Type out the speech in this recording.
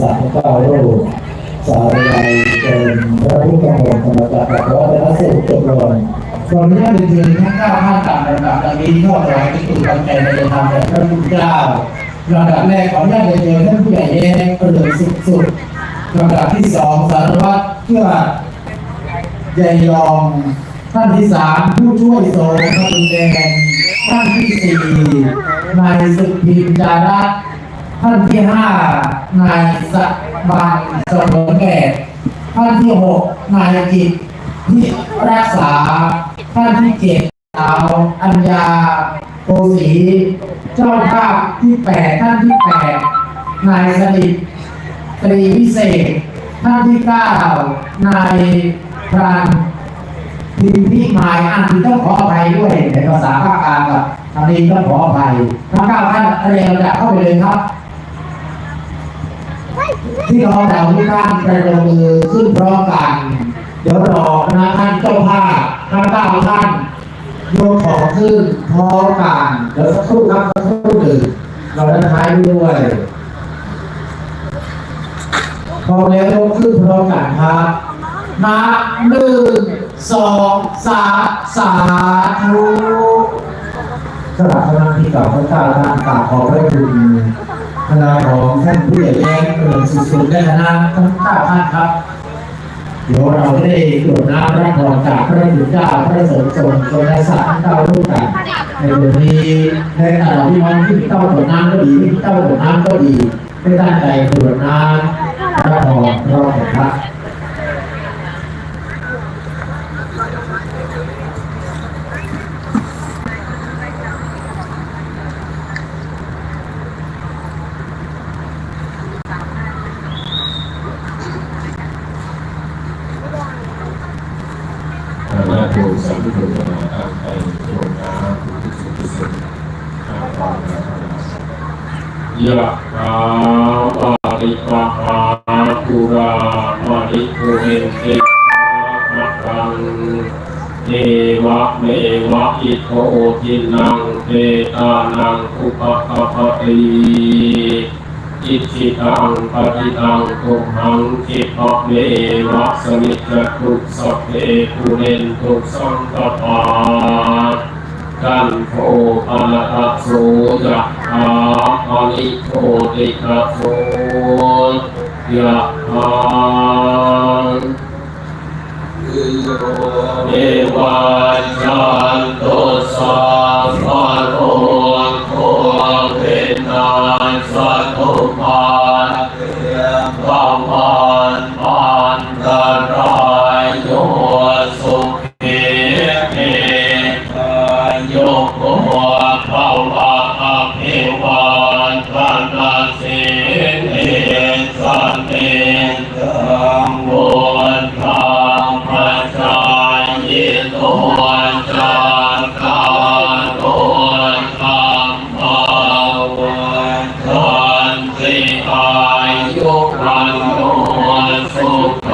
สัตว์เก้ารูปสาวใดเป็นพระพุทธมนต์ธรรมจักรพระวัฒนสุขจบลงขออนุญาตเรียนทั้งเก้าท่านตามลำดับดังนี้ข้อถวายที่ตุกำใจในธรรมแด่พระพุทธเจ้าลำดับแรกขออนุญาตเรียนท่านผู้ใหญ่แดงเปลือกสุดสุดลำดับที่สองสารวัตรเพื่อใหญ่ยองท่านที่สามผู้ช่วยโสพระคุณแดงท่านที่สี่นายสุพินจารัต ท่านที่ห้านายสบันสมรแก่ท่านที่หกนายจิตที่รักษา ท่านที่เจ็ดสาวอัญญาโกศีเจ้าภาพที่แปดท่านที่แปดนายสนิทตรีพิเศษ ท่านที่เก้านายพรานพิมพิมายอันที่ต้องขออภัยด้วยในภาษาภาคกลางกับทางนี้ต้องขออภัยทั้งเก้าท่านเรียงลำดับเข้าไปเลยครับ ที่เราแต่ทุกท่านประนมมือขึ้นพร้อมกัน เดี๋ยวรอคณะท่านเจ้าภาพทั้งเก้าท่านโยกของขึ้นพร้อมกันเดี๋ยวสักครู่ครับสักครู่หนึ่งเราด้านท้ายด้วยพร้อมแล้วยกขึ้นพร้อมกันครับนับหนึ่งสองสามสาธุ สำหรับคณะที่เก่าทั้งเก้าทานกราบขอบพระคุณคณะของท่านผู้ใหญ่แย้งเกิดสุดๆและคณะทั้งเก้าท่านครับ เดี๋ยวเราได้กรวดน้ำรับพรจากพระบุตรเจ้าพระสงฆ์ทรงทรงได้สัตว์ทั้งเก้ารูปกันในวันนี้ในขณะที่น้องที่เต้ากรวดน้ำก็ดีที่เต้ากรวดน้ำก็ดีไม่ตั้งใจกรวดน้ำรับรอดครับอาณ โตสัมโธนาอังไอโยนาภูติสุติสุอาปานายะถาวาริวหาปุรามาริภูเรนติสาคังเอวะเมวะอิโตทินังเตตานังอุปกปปติ อิจิตังปฏิตังตุมหังคิปะเมวะสมิจจตุสัพเพภูเรนตุสังตปากันโทปาตะโสยะถาอะนิโทติกะโสยะถา โยโกภาวะอาเทวันตันตสิเนสันติสังโฆทางประชาเยโตจาคาโตธรรมาวทันสิอายุรันโนสุข